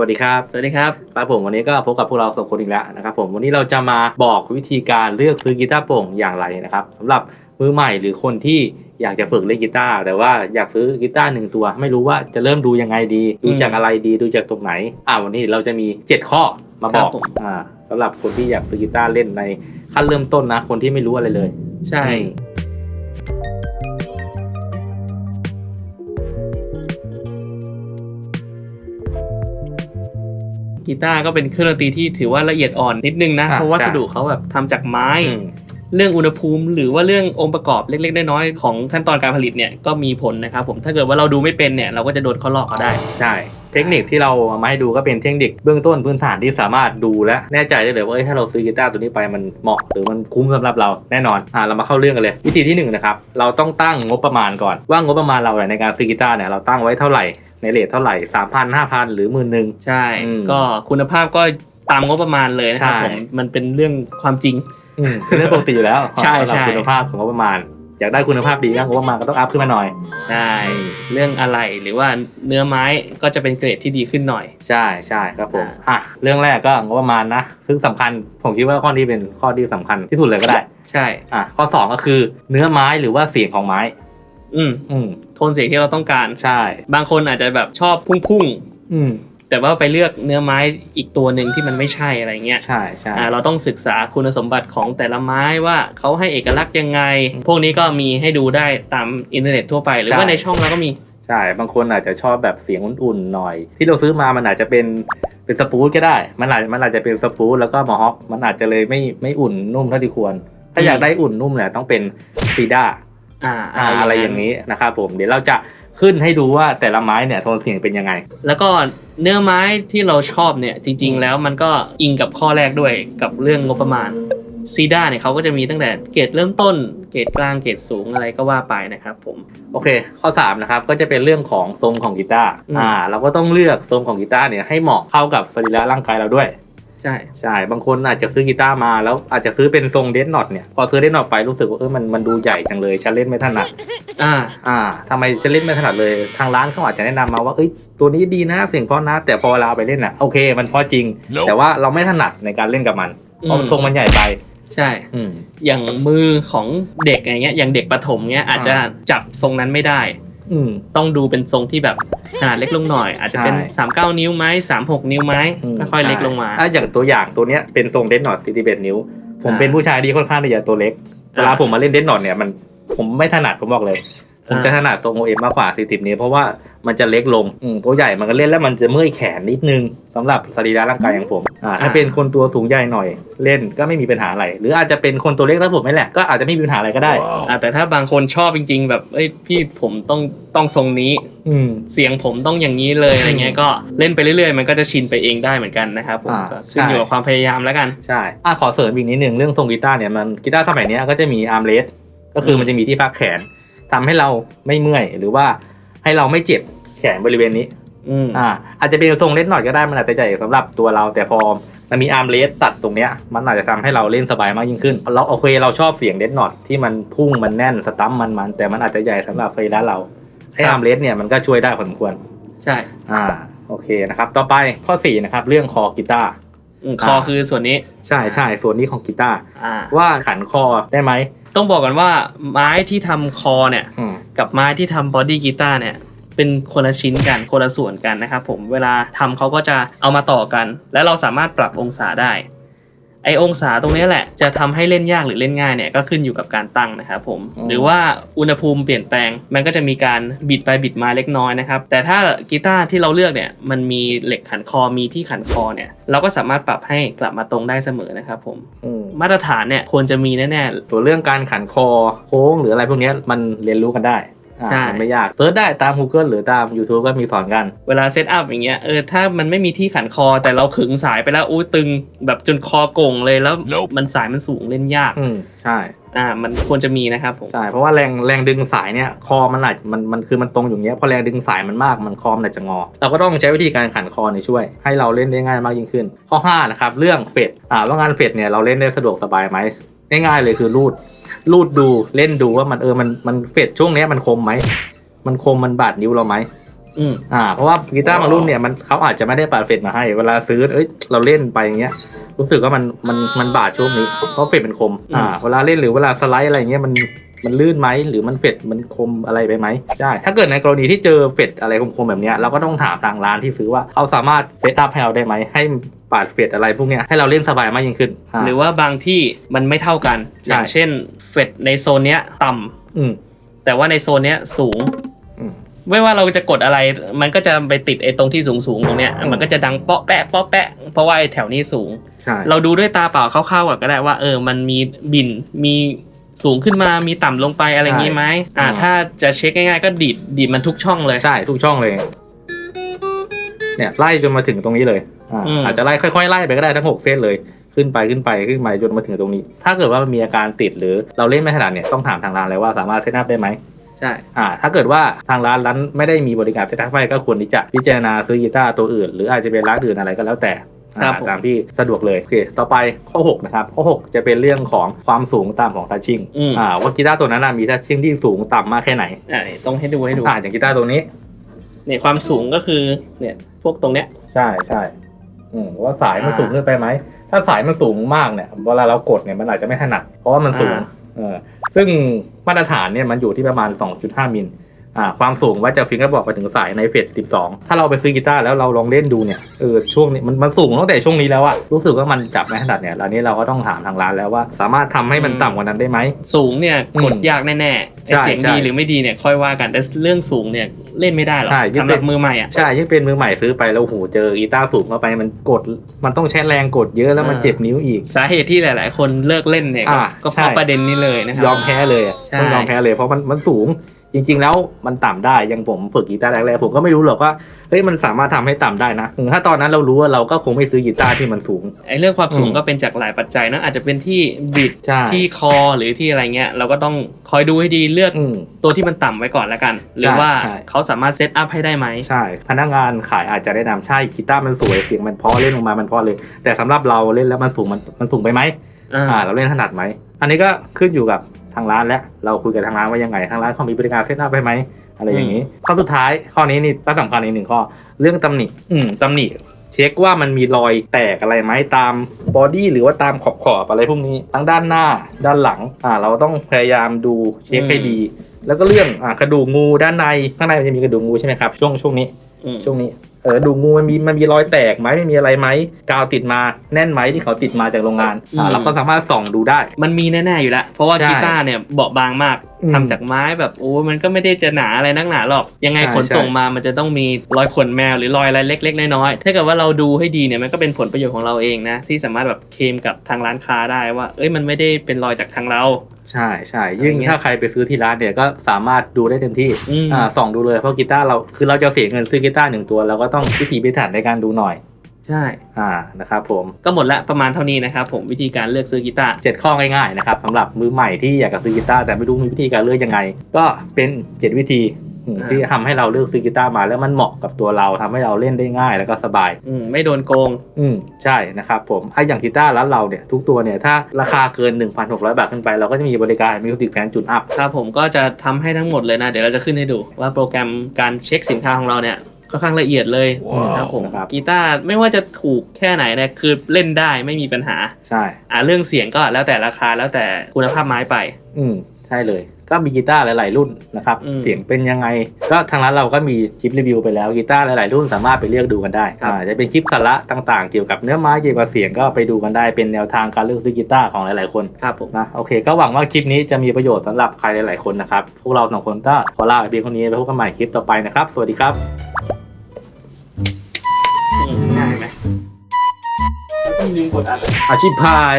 สวัสดีครับ สวัสดีครับครับผมวันนี้ก็พบกับพวกเราสองคนอีกแล้วนะครับผมวันนี้เราจะมาบอกวิธีการเลือกซื้อกีตาร์โปร่งอย่างไรนะครับสำหรับมือใหม่หรือคนที่อยากจะฝึกเล่นกีตาร์แต่ว่าอยากซื้อกีตาร์หนึ่งตัว ไม่รู้ว่าจะเริ่มดูยังไงดี ดูจากอะไรดีดูจากตรงไหนอ่าวันนี้เราจะมี 7 ข้อมาบอกครับผมอ่าสำหรับคนที่อยากซื้อกีตาร์เล่นในขั้นเริ่มต้นนะ คนที่ไม่รู้อะไรเลย ใช่ กีตาร์ก็เป็นเครื่องดนตรีที่ถือว่าละเอียดอ่อนนิดนึงนะ อะเพราะวัสใช่ดุเขาแบบทำจากไม้ อืม เรื่องอุณหภูมิ หรือว่าเรื่ององค์ประกอบเล็ก ๆ น้อยๆของขั้นตอนการผลิตเนี่ยก็มีผลนะครับผมถ้าเกิดว่าเราดูไม่เป็นเนี่ยเราก็จะโดนเขาหลอกเขาได้ ใช่ เทคนิคที่เราเอามาให้ดูก็เป็นเทคนิคเบื้องต้นพื้นฐานที่สามารถดูและแน่ใจได้เลยว่าเอ้ยถ้าเราซื้อกีตาร์ตัวนี้ไปมันเหมาะหรือมันคุ้มสำหรับเราแน่นอนอ่าเรามาเข้าเรื่องกันเลย วิธีที่หนึ่งนะครับเราต้องตั้งงบประมาณก่อนว่างบประมาณเราเนี่ยในการซื้อกีตาร์เนี่ยเราตั้งไว้เท่าไหร่ ในเรทเท่าไหร่สามพันห้าพันหรือหมื่นหนึ่งใช่อืมก็คุณภาพก็ตามงบประมาณเลยนะครับใช่ผมมันเป็นเรื่องความจริงอืมเป็นเรื่องปกติอยู่แล้วใช่สำหรับใช่คุณภาพของงบประมาณอยากได้คุณภาพดีก็งบประมาณก็ต้องอัพขึ้นมาหน่อยใช่เรื่องอะไรหรือว่าเนื้อไม้ก็จะเป็นเกรดที่ดีขึ้นหน่อย ใช่ใช่ครับผมอ่าอะเรื่องแรกก็งบประมาณนะซึ่งสำคัญผมคิดว่าข้อนี้เป็นข้อที่สำคัญที่สุดเลยก็ได้ ใช่อะข้อสองก็คือเนื้อไม้หรือว่าเสียงของไม้ อืมอืมโทนเสียงที่เราต้องการ ใช่ บางคนอาจจะแบบชอบพุ่งอืมๆ แต่ว่าไปเลือกเนื้อไม้อีกตัวหนึ่งที่มันไม่ใช่อะไรเงี้ยใช่ใช่อ่าเราต้องศึกษาคุณสมบัติของแต่ละไม้ว่าเขาให้เอกลักษณ์ยังไง พวกนี้ก็มีให้ดูได้ตามอินเทอร์เน็ตทั่วไปหรือว่าในช่องเราก็มี ใช่ บางคนอาจจะชอบแบบเสียงอุ่นๆหน่อย ที่เราซื้อมามันอาจจะเป็นเป็นสปูตก็ได้ มันอาจมันอาจจะเป็นสปูตแล้วก็มอฮอคมันอาจจะเลยไม่ไม่อุ่นนุ่มเท่าที่ควร ถ้าอืมอยากได้อุ่นนุ่มเนี่ยต้องเป็นซีด้า อ่าอ่าอะไรอย่างนี้นะครับผมเดี๋ยวเราจะขึ้นให้ดูว่าแต่ละไม้เนี่ยโทนเสียงเป็นยังไง แล้วก็เนื้อไม้ที่เราชอบเนี่ยจริง ๆ แล้วมันก็อิงกับข้อแรกด้วยกับเรื่องงบประมาณซีด้าเนี่ยเขาก็จะมีตั้งแต่เกรดเริ่มต้น เกรดกลางเกรดสูงอะไรก็ว่าไปนะครับผมโอเค ข้อ3นะครับก็จะเป็นเรื่องของทรงของกีตาร์อืมอ่าเราก็ต้องเลือกทรงของกีตาร์เนี่ยให้เหมาะเข้ากับสรีระร่างกายเราด้วย ใช่ใช่บางคนอาจจะซื้อกีตาร์มาแล้วอาจจะซื้อเป็นทรงเดนน็อตเนี่ยพอซื้อเดนน็อตไปรู้สึกว่าเออมันมันดูใหญ่จังเลยฉันเล่นไม่ถนัดอ่าอ่าทำไมฉันเล่นไม่ถนัดเลยทางร้านเขาอาจจะแนะนำมาว่าเอ้ยตัวนี้ดีนะเสียงเพราะนะ แต่พอเวลาเอาไปเล่นอะโอเค มันเพราะจริง Nope แต่ว่าเราไม่ถนัดในการเล่นกับมันเพราะมันทรงมันใหญ่ไปใช่อืมอย่างมือของเด็กอย่างเงี้ยอย่างเด็กประถมเงี้ยอาจจะจับทรงนั้นไม่ได้ อืมต้องดูเป็นทรงที่แบบขนาดเล็กลงหน่อย อาจจะเป็นใช่3 9 นิ้วไหม3 6 นิ้วไหมอืมค่อยๆเล็กลงมา ถ้าอย่างตัวอย่างตัวเนี้ยเป็นทรงเดนน็อต41นิ้ว ผมอ่าเป็นผู้ชายที่ค่อนข้างที่จะตัวเล็ก เวลาอ่าผมมาเล่นเดนน็อตเนี่ยมันผมไม่ถนัดผมบอกเลย ผมอ่าจะถนัดทรงโอเอ็มมากกว่า 40 นิ้วเพราะว่ามันจะเล็กลงอืมตัวใหญ่มันก็เล่นแล้วมันจะเมื่อยแขนนิดนึงสำหรับสรีระร่างกายอย่างผมอ่าถ้าเป็นคนตัวสูงใหญ่หน่อยเล่นก็ไม่มีปัญหาอะไร หรืออาจจะเป็นคนตัวเล็กถ้าผมไม่แหละก็อาจจะไม่มีปัญหาอะไรก็ได้ อ่าแต่ถ้าบางคนชอบจริง ๆ แบบเอ้ยพี่ผมต้องต้องทรงนี้ อืม เสียงผมต้องอย่างนี้เลยอะไรเงี้ยก็เล่นไปเรื่อยๆ มันก็จะชินไปเองได้เหมือนกันนะครับผมอ่า ก็ขึ้นอยู่ใช่กับความพยายามแล้วกัน ใช่อะขอเสริมอีกนิดนึงเรื่องทรงกีตาร์เนี่ยมันกีตาร์สมัยเนี้ยก็จะมีอาร์มเลสก็คือมันจะมีที่พักแขน ทำให้เราไม่เมื่อย หรือว่าให้เราไม่เจ็บแขนบริเวณนี้อืมอ่า อาจจะเป็นทรงเล็กหน่อยก็ได้มันอาจจะใหญ่สำหรับตัวเรา แต่พอมันมีอาร์มเลสตัดตรงเนี้ย มันอาจจะทำให้เราเล่นสบายมากยิ่งขึ้น เราโอเคเราชอบเสียงเดนน็อตที่มันพุ่งมันแน่นสตัมมันมันแต่มันอาจจะใหญ่สำหรับไฟด้านเราไอ้อาร์มเลสเนี่ยมันก็ช่วยได้พอสมควร ใช่ อ่า โอเคนะครับ ต่อไปข้อสี่นะครับเรื่องคอกีตาร์อืม คอคือส่วนนี้ ใช่ใช่ส่วนนี้ของกีตาร์อ่า ว่าขันคอได้ไหม ต้องบอกกันว่าไม้ที่ทำคอเนี่ย อืม กับไม้ที่ทำบอดี้กีตาร์เนี่ย เป็นคนละชิ้นกันคนละส่วนกันนะครับผมเวลาทำเขาก็จะเอามาต่อกัน และเราสามารถปรับองศาได้ ไอองศาตรงนี้แหละจะทำให้เล่นยากหรือเล่นง่ายเนี่ยก็ขึ้นอยู่กับการตั้งนะครับผม หรือว่าอุณหภูมิเปลี่ยนแปลง มันก็จะมีการบิดไปบิดมาเล็กน้อยนะครับแต่ถ้ากีตาร์ที่เราเลือกเนี่ยมันมีเหล็กขันคอมีที่ขันคอเนี่ยเราก็สามารถปรับให้กลับมาตรงได้เสมอนะครับผมอืมมาตรฐานเนี่ยควรจะมีแน่ส่วนเรื่องการขันคอโค้งหรืออะไรพวกเนี้ยมันเรียนรู้กันได้อ่า ใช่ มันไม่ยากเซิร์ชได้ตาม Google หรือตาม YouTube ก็มีสอนกัน เวลาเซตอัพอย่างเงี้ยเออถ้ามันไม่มีที่ขันคอแต่เราขึงสายไปแล้วอุ้ยตึงแบบจนคอโก่งเลยแล้ว Nope มันสายมันสูงเล่นยากอืมใช่อ่ามันควรจะมีนะครับผม ใช่เพราะว่าแรงแรงดึงสายเนี่ยคอมันอาจมันมันคือมันตรงอยู่เงี้ยพอแรงดึงสายมันมากมันคอมันอาจจะงอ เราก็ต้องใช้วิธีการขันคอเนี่ยช่วย ให้เราเล่นได้ง่ายมากยิ่งขึ้น ข้อ5นะครับเรื่องเฟดอ่าว่างานเฟดเนี่ยเราเล่นได้สะดวกสบายไหม ง่ายๆเลยคือรูด รูดดูเล่นดูว่ามันเออมันมันเฟดช่วงเนี้ยมันคมไหมมันคมมันบาดนิ้วเราไหมอืมอ่า เพราะว่ากีตาร์บางรุ่นเนี่ยมันเขาอาจจะไม่ได้ปาดเฟดมาให้ เวลาซื้อเอ้ยเราเล่นไปอย่างเงี้ย รู้สึกว่ามันมันมันบาดช่วงนี้เพราะเฟดเป็นคมอ่าเวลาเล่นหรือเวลาสไลด์อะไรเงี้ยมันมันลื่นไหมหรือมันเฟดมันคมอะไรไปไหมใช่ถ้าเกิดในกรณีที่เจอเฟดอะไรคมๆแบบเนี้ยเราก็ต้องถามทางร้านที่ซื้อว่าเขาสามารถเซตอัพให้เราได้ไหมให้ ปาดเฟดอะไรพวกเนี้ยให้เราเล่นสบายมากยิ่งขึ้นาหรือว่าบางที่มันไม่เท่ากันใช่อย่างเช่นเฟดในโซนเนี้ยต่ำอืมแต่ว่าในโซนเนี้ยสูงอืมไม่ว่าเราจะกดอะไร มันก็จะไปติดไอ้ตรงที่สูงสูงๆตรงเนี้ยอืมมันก็จะดังเปาะแปะเปาะแปะ เพราะว่าไอ้แถวนี้สูงใช่เราดูด้วยตาเปล่าคร่าวๆก่อนก็ได้ว่าเออ มันมีบิน มีสูงขึ้นมา มีต่ำลงไปอะไรอย่างงี้ไหมอ่า ถ้าจะเช็คง่ายๆก็ดีดดีดมันทุกช่องเลย ใช่ ทุกช่องเลย เนี่ยไล่จนมาถึงตรงนี้เลย อ่าอืมอาจจะไล่ค่อยๆไล่ไปก็ได้ทั้งหกเส้นเลยขึ้นไปขึ้นไปขึ้นไปจนมาถึงตรงนี้ ถ้าเกิดว่ามันมีอาการติดหรือเราเล่นไม่ถนัดเนี่ยต้องถามทางร้านเลยว่าสามารถเซตอัพได้ไหมใช่อ่าถ้าเกิดว่าทางร้านร้านไม่ได้มีบริการเซตอัพให้ก็ควรที่จะพิจารณาซื้อกีตาร์ตัวอื่น หรืออาจจะเป็นร้านอื่นอะไรก็แล้วแต่อ่าตามที่สะดวกเลยโอเคต่อไปข้อ 6 นะครับ ข้อ 6 จะเป็นเรื่องของความสูงต่ำของทัชชิ่งอืมอ่าว่ากีตาร์ตัวนั้นนะมีทัชชิ่งที่สูงต่ำมากแค่ไหนอ่าต้องให้ดูให้ดูอ่าอย่างกีตาร์ตัวนี้เนี่ยความสูงก็คือเนี่ยพวกตรงเนี้ยใช่ใช่ อืมว่าสายมันอ่าสูงขึ้นไปไหม ถ้าสายมันสูงมากเนี่ย เวลาเรากดเนี่ยมันอาจจะไม่ถนัด เพราะว่ามันสูงอ่าเออ ซึ่งมาตรฐานเนี่ยมันอยู่ที่ประมาณ 2.5 มิล อ่าความสูงว่าจะฟิงเกอร์บอกไปถึงสายในเฟส12 ถ้าเราไปซื้อกีตาร์แล้วเราลองเล่นดูเนี่ยเออช่วงนี้มันมันสูงตั้งแต่ช่วงนี้แล้วอะรู้สึกว่ามันจับไม่ถนัดเนี่ยอันนี้เราก็ต้องถามทางร้านแล้วว่า สามารถทำให้มันต่ำกว่านั้นได้ไหมสูงเนี่ยอืมกดยากแน่ๆไอ้ใช่เสียงใช่ดีหรือไม่ดีเนี่ยค่อยว่ากันแต่เรื่องสูงเนี่ยเล่นไม่ได้หรอกใช่ยิ่งสำหเป็รับนมือใหม่อะใช่ยิ่งเป็นมือใหม่ซื้อไปแล้วโอ้โหเจอกีตาร์สูงเข้าไปมันกดมันต้องใช้แรงกดเยอะแล้วมันอ่าเจ็บนิ้วอีก สาเหตุที่หลาย ๆ คนเลิกเล่นเนี่ยก็อ่าก็เพใช่ราะประเด็นนี้เลยนะครับยอมแพ้เลยอะใช่ต้องยอมแพ้เลยเพราะมันมันสูง จริง ๆ แล้วมันต่ำได้อยังผมฝึกกีตาร์แรกๆผมก็ไม่รู้หรอกว่าเฮ้ยมันสามารถทำให้ต่ำได้นะอืมถ้าตอนนั้นเรารู้ว่าเราก็คงไม่ซื้อกีตาร์ที่มันสูงไอ้เรื่องความสูงอืมก็เป็นจากหลายปัจจัยนะอาจจะเป็นที่บิดใช่ที่คอหรือที่อะไรเงี้ยเราก็ต้องคอยดูให้ดีเลือกอืมตัวที่มันต่ำไว้ก่อนแล้วกัน หรือว่าใช่เขาสามารถเซตอัพให้ได้ไหมใช่พนักงานขายอาจจะแนะนำใช่กีตาร์มันสวยเสียงมันเพราะเล่นออกมามันเพราะเลย แต่สำหรับเราเล่นแล้วมันสูงมันมันสูงไปไหมอ่าอ่าเราเล่นถนัดไหมอันนี้ก็ขึ้นอยู่กับทางร้านแล้วเราคุยกับทางร้านว่ายังไงทางร้านเขามีบริการเซตอัพให้ไหมอะไรอย่างนี้ข้อสุดท้ายข้อนี้นี่ก็สำคัญอีกหนึ่งข้อ เรื่องตำหนิอืมตำหนิเช็คว่ามันมีรอยแตกอะไรไหมตามบอดี้หรือว่าตามขอบขอบๆอะไรพวกนี้ทั้งด้านหน้าด้านหลังอ่าเราต้องพยายามดูเช็คให้ดี แล้วก็เรื่องอ่ากระดูกงูด้านในข้างในมันจะมีกระดูกงูใช่ไหมครับช่วงช่วงนี้อืมช่วงนี้เออกระดูกงูมันมีมันมีรอยแตกไหมไม่มีอะไรไหมกาวติดมาแน่นไหมที่เขาติดมาจากโรงงานอ่าอืมเราก็สามารถส่องดูได้ มันมีแน่ๆอยู่แล้ว เพราะว่าใช่ กีตาร์เนี่ยเบาบางมากอืมทำจากไม้แบบโอ้มันก็ไม่ได้จะหนาอะไรนักหนาหรอก ยังไงใช่ขนส่งมามันจะต้องมีรอยขนแมวหรือรอยอะไรเล็ก ๆ น้อยๆถ้าเกิดว่าเราดูให้ดีเนี่ยมันก็เป็นผลประโยชน์ของเราเองนะ ที่สามารถแบบเคลมกับทางร้านค้าได้ว่า เอ้ยมันไม่ได้เป็นรอยจากทางเราใช่ใช่ยิ่งอะไรเงี้ยถ้าใครไปซื้อที่ร้านเนี่ยก็สามารถดูได้เต็มที่อืมอ่าส่องดูเลยเพราะกีตาร์เราคือเราจะเสียเงินซื้อกีตาร์หนึ่งตัวเราก็ต้องพิถีพิถันในการดูหน่อย ใช่ อ่านะครับผมก็หมดละประมาณเท่านี้นะครับผมวิธีการเลือกซื้อกีตาร์เจ็ดข้อง่ายๆนะครับสำหรับมือใหม่ที่อยากจะซื้อกีตาร์แต่ไม่รู้มีวิธีการเลือกยังไง ก็เป็นเจ็ดวิธีอืมอ่าที่ทำให้เราเลือกซื้อกีตาร์มาแล้วมันเหมาะกับตัวเราทำให้เราเล่นได้ง่ายแล้วก็สบาย อืมไม่โดนโกง อืมใช่นะครับผมไอ้อย่างกีตาร์ร้านเราเนี่ยทุกตัวเนี่ยถ้าราคาเกิน 1,600 บาทขึ้นไปเราก็จะมีบริการมิวสิกแฟนจุดอัพครับผมก็จะทำให้ทั้งหมดเลยนะ เดี๋ยวเราจะขึ้นให้ดูว่าโปรแกรมการเช็คสินค้าของเราเนี่ย ค่อนข้างละเอียดเลยว้าวครับผมนะครับ กีตาร์ไม่ว่าจะถูกแค่ไหนเนี่ยคือเล่นได้ไม่มีปัญหา ใช่ อ่าเรื่องเสียงก็แล้วแต่ราคาแล้วแต่คุณภาพไม้ไป อืมใช่เลย ก็มีกีตาร์หลาย ๆ รุ่นนะครับ อืมเสียงเป็นยังไง ก็ทางร้านเราก็มีคลิปรีวิวไปแล้วกีตาร์หลาย ๆ รุ่นสามารถไปเลือกดูกันได้ครับอ่าจะเป็นคลิปสาระต่าง ๆ เกี่ยวกับเนื้อไม้เกี่ยวกับเสียงก็ไปดูกันได้เป็นแนวทางการเลือกซื้อกีตาร์ของหลาย ๆ คนครับผม นะโอเค ก็หวังว่าคลิปนี้จะมีประโยชน์สำหรับใครหลาย ๆ คนนะครับพวกเราสองคนก็ขอลาไปเพียงเท่านี้แล้วพบกันใหม่คลิปต่อไปนะครับ สวัสดีครับ อืมง่ายไหมพี่ลืมกดอัดอาชีพพาย